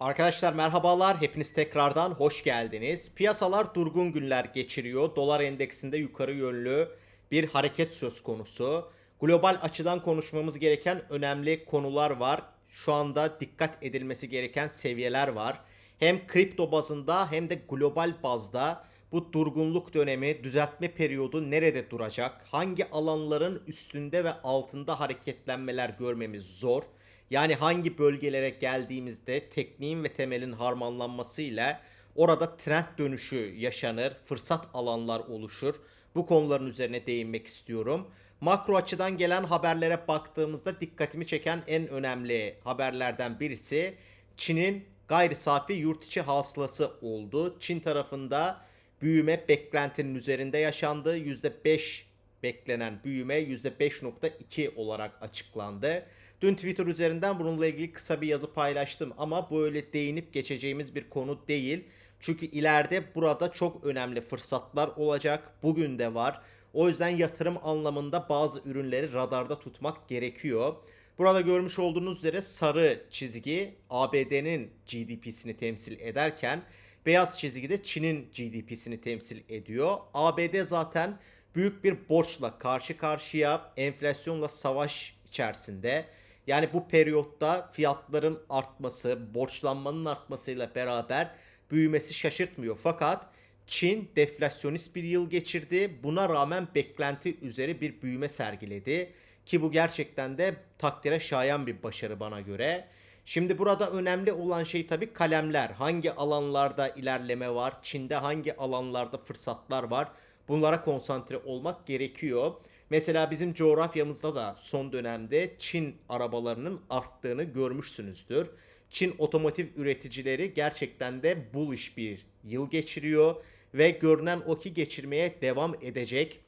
Arkadaşlar merhabalar. Hepiniz tekrardan hoş geldiniz. Piyasalar durgun günler geçiriyor. Dolar endeksinde yukarı yönlü bir hareket söz konusu. Global açıdan konuşmamız gereken önemli konular var. Şu anda dikkat edilmesi gereken seviyeler var. Hem kripto bazında hem de global bazda bu durgunluk dönemi, düzeltme periyodu nerede duracak? Hangi alanların üstünde ve altında hareketlenmeler görmemiz zor? Yani hangi bölgelere geldiğimizde tekniğin ve temelin harmanlanmasıyla orada trend dönüşü yaşanır, fırsat alanlar oluşur. Bu konuların üzerine değinmek istiyorum. Makro açıdan gelen haberlere baktığımızda dikkatimi çeken en önemli haberlerden birisi Çin'in gayri safi yurt içi hasılası oldu. Çin tarafında büyüme beklentinin üzerinde yaşandı. %5 beklenen büyüme %5.2 olarak açıklandı. Dün Twitter üzerinden bununla ilgili kısa bir yazı paylaştım ama böyle değinip geçeceğimiz bir konu değil. Çünkü ileride burada çok önemli fırsatlar olacak. Bugün de var. O yüzden yatırım anlamında bazı ürünleri radarda tutmak gerekiyor. Burada görmüş olduğunuz üzere sarı çizgi ABD'nin GDP'sini temsil ederken beyaz çizgi de Çin'in GDP'sini temsil ediyor. ABD zaten büyük bir borçla karşı karşıya, enflasyonla savaş içerisinde. Yani bu periyotta fiyatların artması, borçlanmanın artmasıyla beraber büyümesi şaşırtmıyor. Fakat Çin deflasyonist bir yıl geçirdi. Buna rağmen beklenti üzeri bir büyüme sergiledi. Ki bu gerçekten de takdire şayan bir başarı bana göre. Şimdi burada önemli olan şey tabii kalemler. Hangi alanlarda ilerleme var? Çin'de hangi alanlarda fırsatlar var? Bunlara konsantre olmak gerekiyor. Mesela bizim coğrafyamızda da son dönemde Çin arabalarının arttığını görmüşsünüzdür. Çin otomotiv üreticileri gerçekten de bullish bir yıl geçiriyor ve görünen o ki geçirmeye devam edecek.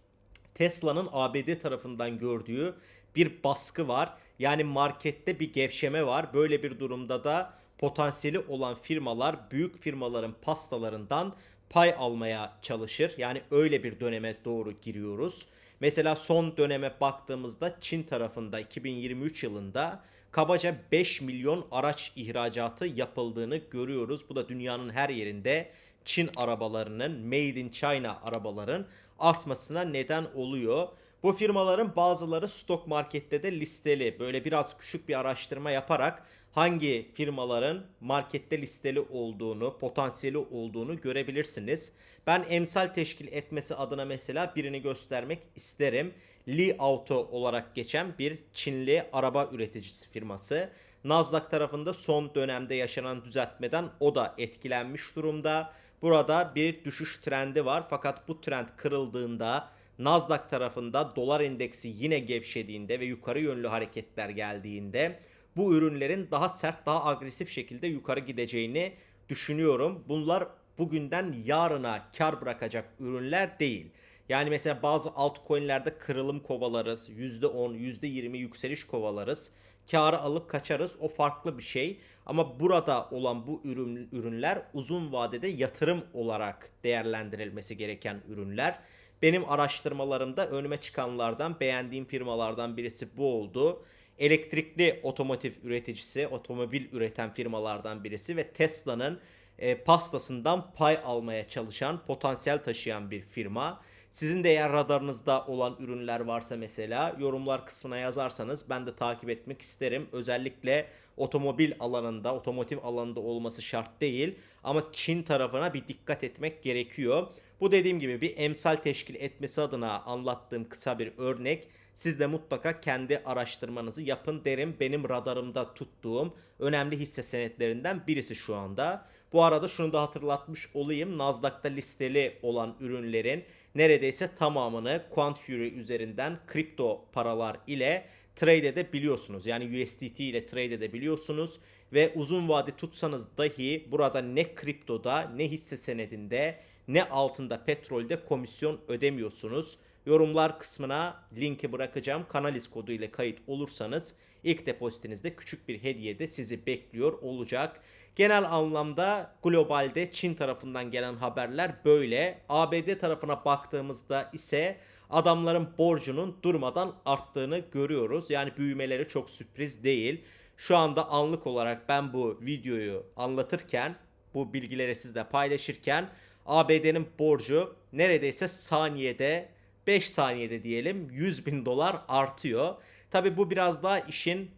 Tesla'nın ABD tarafından gördüğü bir baskı var. Yani markette bir gevşeme var. Böyle bir durumda da potansiyeli olan firmalar büyük firmaların pastalarından pay almaya çalışır. Yani öyle bir döneme doğru giriyoruz. Mesela son döneme baktığımızda Çin tarafında 2023 yılında kabaca 5 milyon araç ihracatı yapıldığını görüyoruz. Bu da dünyanın her yerinde Çin arabalarının, Made in China arabaların artmasına neden oluyor. Bu firmaların bazıları stok markette de listeli. Böyle biraz küçük bir araştırma yaparak hangi firmaların markette listeli olduğunu, potansiyeli olduğunu görebilirsiniz. Ben emsal teşkil etmesi adına mesela birini göstermek isterim. Li Auto olarak geçen bir Çinli araba üreticisi firması. Nasdaq tarafında son dönemde yaşanan düzeltmeden o da etkilenmiş durumda. Burada bir düşüş trendi var fakat bu trend kırıldığında Nasdaq tarafında dolar endeksi yine gevşediğinde ve yukarı yönlü hareketler geldiğinde bu ürünlerin daha sert, daha agresif şekilde yukarı gideceğini düşünüyorum. Bunlar bugünden yarına kar bırakacak ürünler değil. Yani mesela bazı altcoin'lerde kırılım kovalarız. %10, %20 yükseliş kovalarız. Karı alıp kaçarız. O farklı bir şey. Ama burada olan bu ürün, ürünler uzun vadede yatırım olarak değerlendirilmesi gereken ürünler. Benim araştırmalarımda önüme çıkanlardan beğendiğim firmalardan birisi bu oldu. Elektrikli otomotiv üreticisi, otomobil üreten firmalardan birisi ve Tesla'nın e, pastasından pay almaya çalışan, potansiyel taşıyan bir firma. Sizin de eğer radarınızda olan ürünler varsa mesela yorumlar kısmına yazarsanız ben de takip etmek isterim. Özellikle otomobil alanında, otomotiv alanında olması şart değil ama Çin tarafına bir dikkat etmek gerekiyor. Bu dediğim gibi bir emsal teşkil etmesi adına anlattığım kısa bir örnek. Siz de mutlaka kendi araştırmanızı yapın derim. Benim radarımda tuttuğum önemli hisse senetlerinden birisi şu anda. Bu arada şunu da hatırlatmış olayım. Nasdaq'ta listeli olan ürünlerin neredeyse tamamını Quant Fury üzerinden kripto paralar ile trade edebiliyorsunuz. Yani USDT ile trade edebiliyorsunuz ve uzun vade tutsanız dahi burada ne kriptoda ne hisse senedinde ne altında petrolde komisyon ödemiyorsunuz. Yorumlar kısmına linki bırakacağım. Kanaliz kodu ile kayıt olursanız ilk depozitinizde küçük bir hediye de sizi bekliyor olacak. Genel anlamda globalde Çin tarafından gelen haberler böyle. ABD tarafına baktığımızda ise adamların borcunun durmadan arttığını görüyoruz. Yani büyümeleri çok sürpriz değil. Şu anda anlık olarak ben bu videoyu anlatırken, bu bilgileri sizle paylaşırken ABD'nin borcu neredeyse saniyede 5 saniyede diyelim 100 bin dolar artıyor. Tabi bu biraz daha işin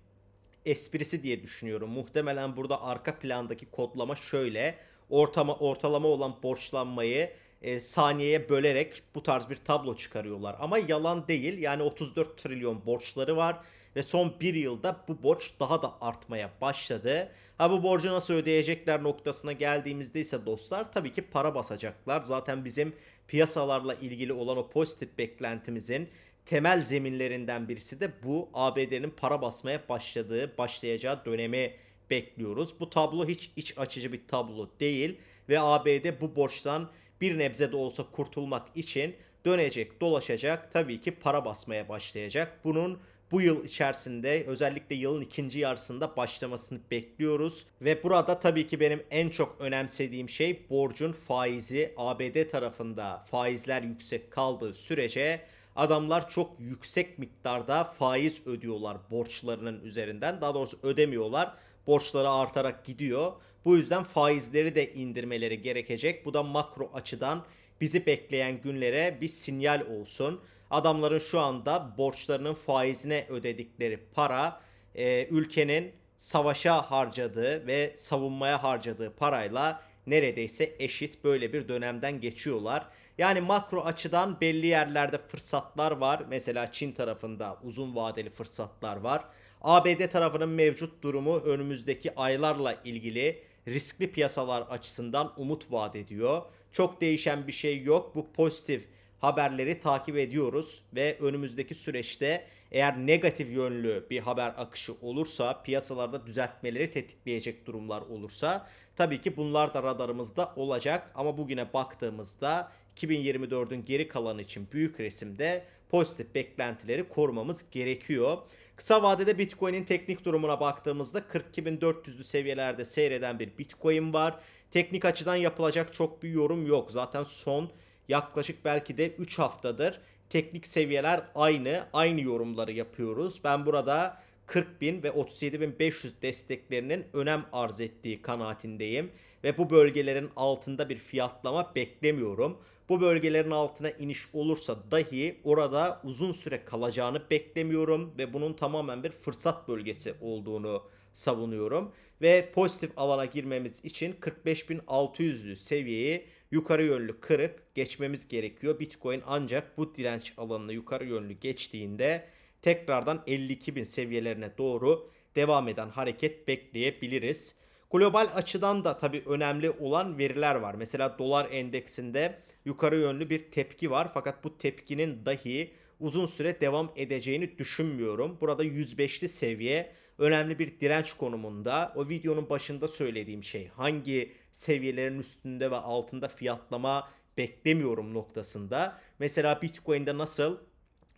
esprisi diye düşünüyorum. Muhtemelen burada arka plandaki kodlama şöyle. Ortama, ortalama olan borçlanmayı e, saniyeye bölerek bu tarz bir tablo çıkarıyorlar. Ama yalan değil. Yani 34 trilyon borçları var ve son bir yılda bu borç daha da artmaya başladı. Ha bu borcu nasıl ödeyecekler noktasına geldiğimizde ise dostlar tabii ki para basacaklar. Zaten bizim piyasalarla ilgili olan o pozitif beklentimizin temel zeminlerinden birisi de bu ABD'nin para basmaya başladığı, başlayacağı dönemi bekliyoruz. Bu tablo hiç iç açıcı bir tablo değil ve ABD bu borçtan bir nebze de olsa kurtulmak için dönecek, dolaşacak, tabii ki para basmaya başlayacak. Bunun bu yıl içerisinde özellikle yılın ikinci yarısında başlamasını bekliyoruz. Ve burada tabii ki benim en çok önemsediğim şey borcun faizi ABD tarafında faizler yüksek kaldığı sürece adamlar çok yüksek miktarda faiz ödüyorlar borçlarının üzerinden. Daha doğrusu ödemiyorlar. Borçları artarak gidiyor. Bu yüzden faizleri de indirmeleri gerekecek. Bu da makro açıdan bizi bekleyen günlere bir sinyal olsun. Adamların şu anda borçlarının faizine ödedikleri para e, ülkenin savaşa harcadığı ve savunmaya harcadığı parayla neredeyse eşit böyle bir dönemden geçiyorlar. Yani makro açıdan belli yerlerde fırsatlar var. Mesela Çin tarafında uzun vadeli fırsatlar var. ABD tarafının mevcut durumu önümüzdeki aylarla ilgili riskli piyasalar açısından umut vaat ediyor. Çok değişen bir şey yok. Bu pozitif haberleri takip ediyoruz ve önümüzdeki süreçte eğer negatif yönlü bir haber akışı olursa, piyasalarda düzeltmeleri tetikleyecek durumlar olursa tabii ki bunlar da radarımızda olacak ama bugüne baktığımızda 2024'ün geri kalanı için büyük resimde pozitif beklentileri korumamız gerekiyor. Kısa vadede Bitcoin'in teknik durumuna baktığımızda 42.400'lü seviyelerde seyreden bir Bitcoin var. Teknik açıdan yapılacak çok bir yorum yok. Zaten son yaklaşık belki de 3 haftadır teknik seviyeler aynı. Aynı yorumları yapıyoruz. Ben burada 40.000 ve 37.500 desteklerinin önem arz ettiği kanaatindeyim. Ve bu bölgelerin altında bir fiyatlama beklemiyorum. Bu bölgelerin altına iniş olursa dahi orada uzun süre kalacağını beklemiyorum ve bunun tamamen bir fırsat bölgesi olduğunu savunuyorum. Ve pozitif alana girmemiz için 45.600'lü seviyeyi yukarı yönlü kırıp geçmemiz gerekiyor. Bitcoin ancak bu direnç alanını yukarı yönlü geçtiğinde tekrardan 52.000 seviyelerine doğru devam eden hareket bekleyebiliriz. Global açıdan da tabii önemli olan veriler var. Mesela dolar endeksinde yukarı yönlü bir tepki var. Fakat bu tepkinin dahi uzun süre devam edeceğini düşünmüyorum. Burada 105'li seviye önemli bir direnç konumunda. O videonun başında söylediğim şey hangi seviyelerin üstünde ve altında fiyatlama beklemiyorum noktasında. Mesela Bitcoin'de nasıl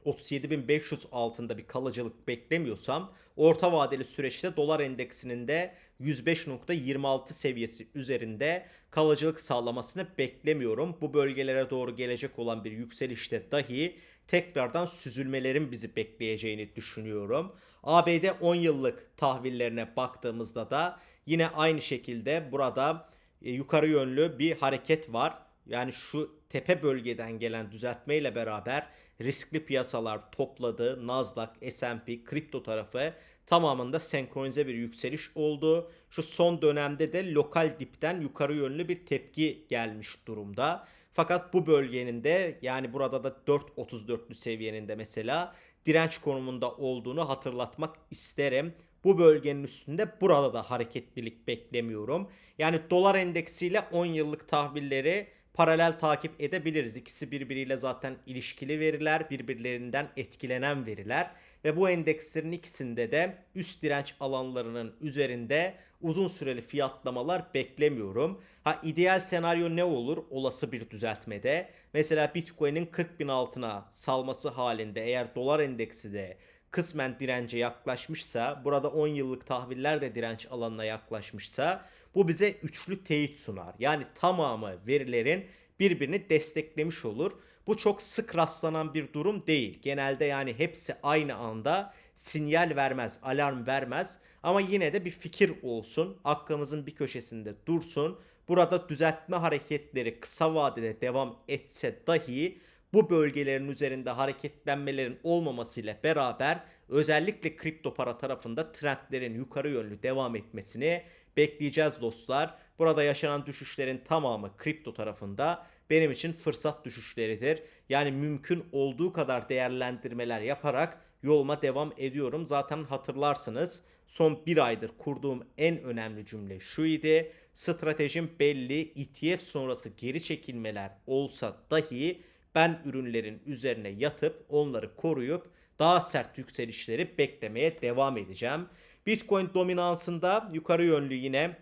37.500 altında bir kalıcılık beklemiyorsam orta vadeli süreçte dolar endeksinin de 105.26 seviyesi üzerinde kalıcılık sağlamasını beklemiyorum. Bu bölgelere doğru gelecek olan bir yükselişte dahi tekrardan süzülmelerin bizi bekleyeceğini düşünüyorum. ABD 10 yıllık tahvillerine baktığımızda da yine aynı şekilde burada e, yukarı yönlü bir hareket var. Yani şu tepe bölgeden gelen düzeltmeyle beraber riskli piyasalar topladı. Nasdaq, S&P, kripto tarafı tamamında senkronize bir yükseliş oldu. Şu son dönemde de lokal dipten yukarı yönlü bir tepki gelmiş durumda. Fakat bu bölgenin de yani burada da 4.34'lü seviyenin de mesela direnç konumunda olduğunu hatırlatmak isterim. Bu bölgenin üstünde burada da hareketlilik beklemiyorum. Yani dolar endeksiyle 10 yıllık tahvilleri paralel takip edebiliriz. İkisi birbiriyle zaten ilişkili veriler, birbirlerinden etkilenen veriler ve bu endekslerin ikisinde de üst direnç alanlarının üzerinde uzun süreli fiyatlamalar beklemiyorum. Ha ideal senaryo ne olur olası bir düzeltmede? Mesela Bitcoin'in 40 bin altına salması halinde eğer dolar endeksi de kısmen dirence yaklaşmışsa, burada 10 yıllık tahviller de direnç alanına yaklaşmışsa bu bize üçlü teyit sunar. Yani tamamı verilerin birbirini desteklemiş olur. Bu çok sık rastlanan bir durum değil. Genelde yani hepsi aynı anda sinyal vermez, alarm vermez. Ama yine de bir fikir olsun, aklımızın bir köşesinde dursun. Burada düzeltme hareketleri kısa vadede devam etse dahi bu bölgelerin üzerinde hareketlenmelerin olmamasıyla beraber özellikle kripto para tarafında trendlerin yukarı yönlü devam etmesini bekleyeceğiz dostlar. Burada yaşanan düşüşlerin tamamı kripto tarafında benim için fırsat düşüşleridir. Yani mümkün olduğu kadar değerlendirmeler yaparak yoluma devam ediyorum. Zaten hatırlarsınız son bir aydır kurduğum en önemli cümle şu idi. Stratejim belli. ETF sonrası geri çekilmeler olsa dahi ben ürünlerin üzerine yatıp onları koruyup daha sert yükselişleri beklemeye devam edeceğim. Bitcoin dominansında yukarı yönlü yine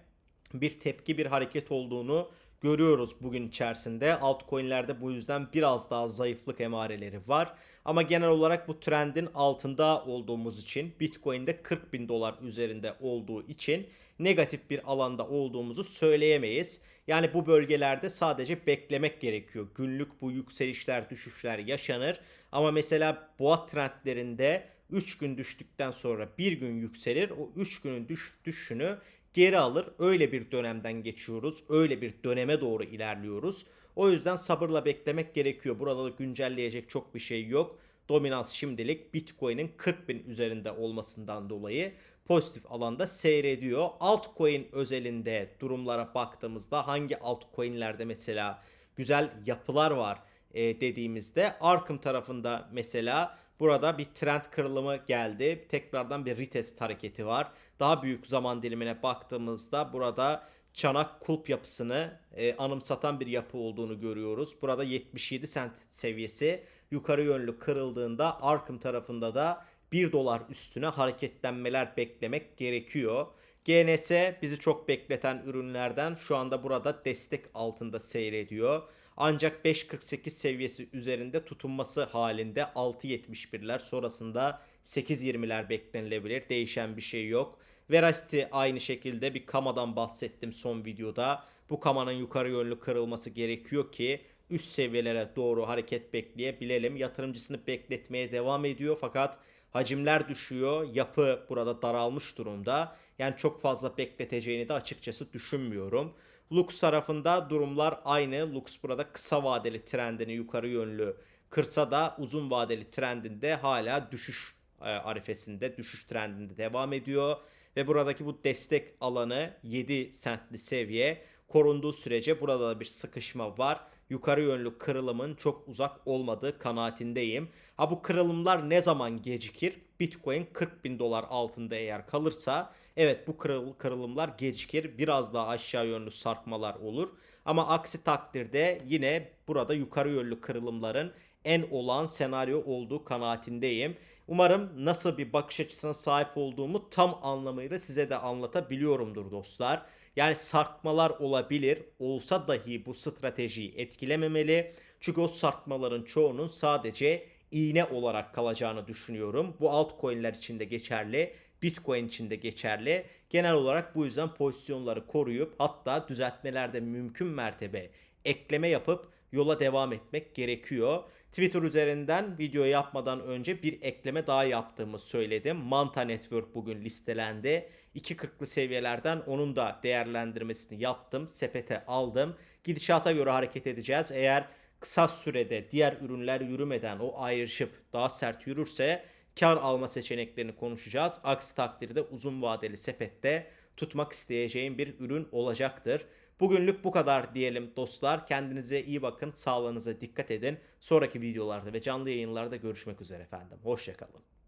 bir tepki bir hareket olduğunu görüyoruz bugün içerisinde. Altcoin'lerde bu yüzden biraz daha zayıflık emareleri var. Ama genel olarak bu trendin altında olduğumuz için Bitcoin'de 40 bin dolar üzerinde olduğu için negatif bir alanda olduğumuzu söyleyemeyiz. Yani bu bölgelerde sadece beklemek gerekiyor. Günlük bu yükselişler düşüşler yaşanır. Ama mesela boğa trendlerinde 3 gün düştükten sonra 1 gün yükselir. O 3 günün düş, düşüşünü geri alır. Öyle bir dönemden geçiyoruz. Öyle bir döneme doğru ilerliyoruz. O yüzden sabırla beklemek gerekiyor. Burada da güncelleyecek çok bir şey yok. Dominans şimdilik Bitcoin'in 40 bin üzerinde olmasından dolayı pozitif alanda seyrediyor. Altcoin özelinde durumlara baktığımızda hangi altcoin'lerde mesela güzel yapılar var e, dediğimizde Arkham tarafında mesela burada bir trend kırılımı geldi. Tekrardan bir retest hareketi var. Daha büyük zaman dilimine baktığımızda burada çanak kulp yapısını e, anımsatan bir yapı olduğunu görüyoruz. Burada 77 sent seviyesi yukarı yönlü kırıldığında Arkham tarafında da 1 dolar üstüne hareketlenmeler beklemek gerekiyor. GNS bizi çok bekleten ürünlerden şu anda burada destek altında seyrediyor. Ancak 5.48 seviyesi üzerinde tutunması halinde 6.71'ler sonrasında 8.20'ler beklenilebilir. Değişen bir şey yok. Veracity aynı şekilde bir kamadan bahsettim son videoda. Bu kamanın yukarı yönlü kırılması gerekiyor ki üst seviyelere doğru hareket bekleyebilelim. Yatırımcısını bekletmeye devam ediyor fakat hacimler düşüyor. Yapı burada daralmış durumda. Yani çok fazla bekleteceğini de açıkçası düşünmüyorum. Lux tarafında durumlar aynı. Lux burada kısa vadeli trendini yukarı yönlü kırsa da uzun vadeli trendinde hala düşüş e, arifesinde, düşüş trendinde devam ediyor. Ve buradaki bu destek alanı 7 sentli seviye korunduğu sürece burada da bir sıkışma var. Yukarı yönlü kırılımın çok uzak olmadığı kanaatindeyim. Ha bu kırılımlar ne zaman gecikir? Bitcoin 40 bin dolar altında eğer kalırsa evet bu kırıl, kırılımlar gecikir. Biraz daha aşağı yönlü sarkmalar olur. Ama aksi takdirde yine burada yukarı yönlü kırılımların en olan senaryo olduğu kanaatindeyim. Umarım nasıl bir bakış açısına sahip olduğumu tam anlamıyla size de anlatabiliyorumdur dostlar. Yani sarkmalar olabilir. Olsa dahi bu stratejiyi etkilememeli. Çünkü o sarkmaların çoğunun sadece iğne olarak kalacağını düşünüyorum. Bu altcoin'ler için de geçerli. Bitcoin için de geçerli. Genel olarak bu yüzden pozisyonları koruyup hatta düzeltmelerde mümkün mertebe ekleme yapıp yola devam etmek gerekiyor. Twitter üzerinden video yapmadan önce bir ekleme daha yaptığımı söyledim. Manta Network bugün listelendi. 2.40'lı seviyelerden onun da değerlendirmesini yaptım. Sepete aldım. Gidişata göre hareket edeceğiz. Eğer kısa sürede diğer ürünler yürümeden o ayrışıp daha sert yürürse kar alma seçeneklerini konuşacağız. Aksi takdirde uzun vadeli sepette tutmak isteyeceğim bir ürün olacaktır. Bugünlük bu kadar diyelim dostlar. Kendinize iyi bakın. Sağlığınıza dikkat edin. Sonraki videolarda ve canlı yayınlarda görüşmek üzere efendim. Hoşçakalın.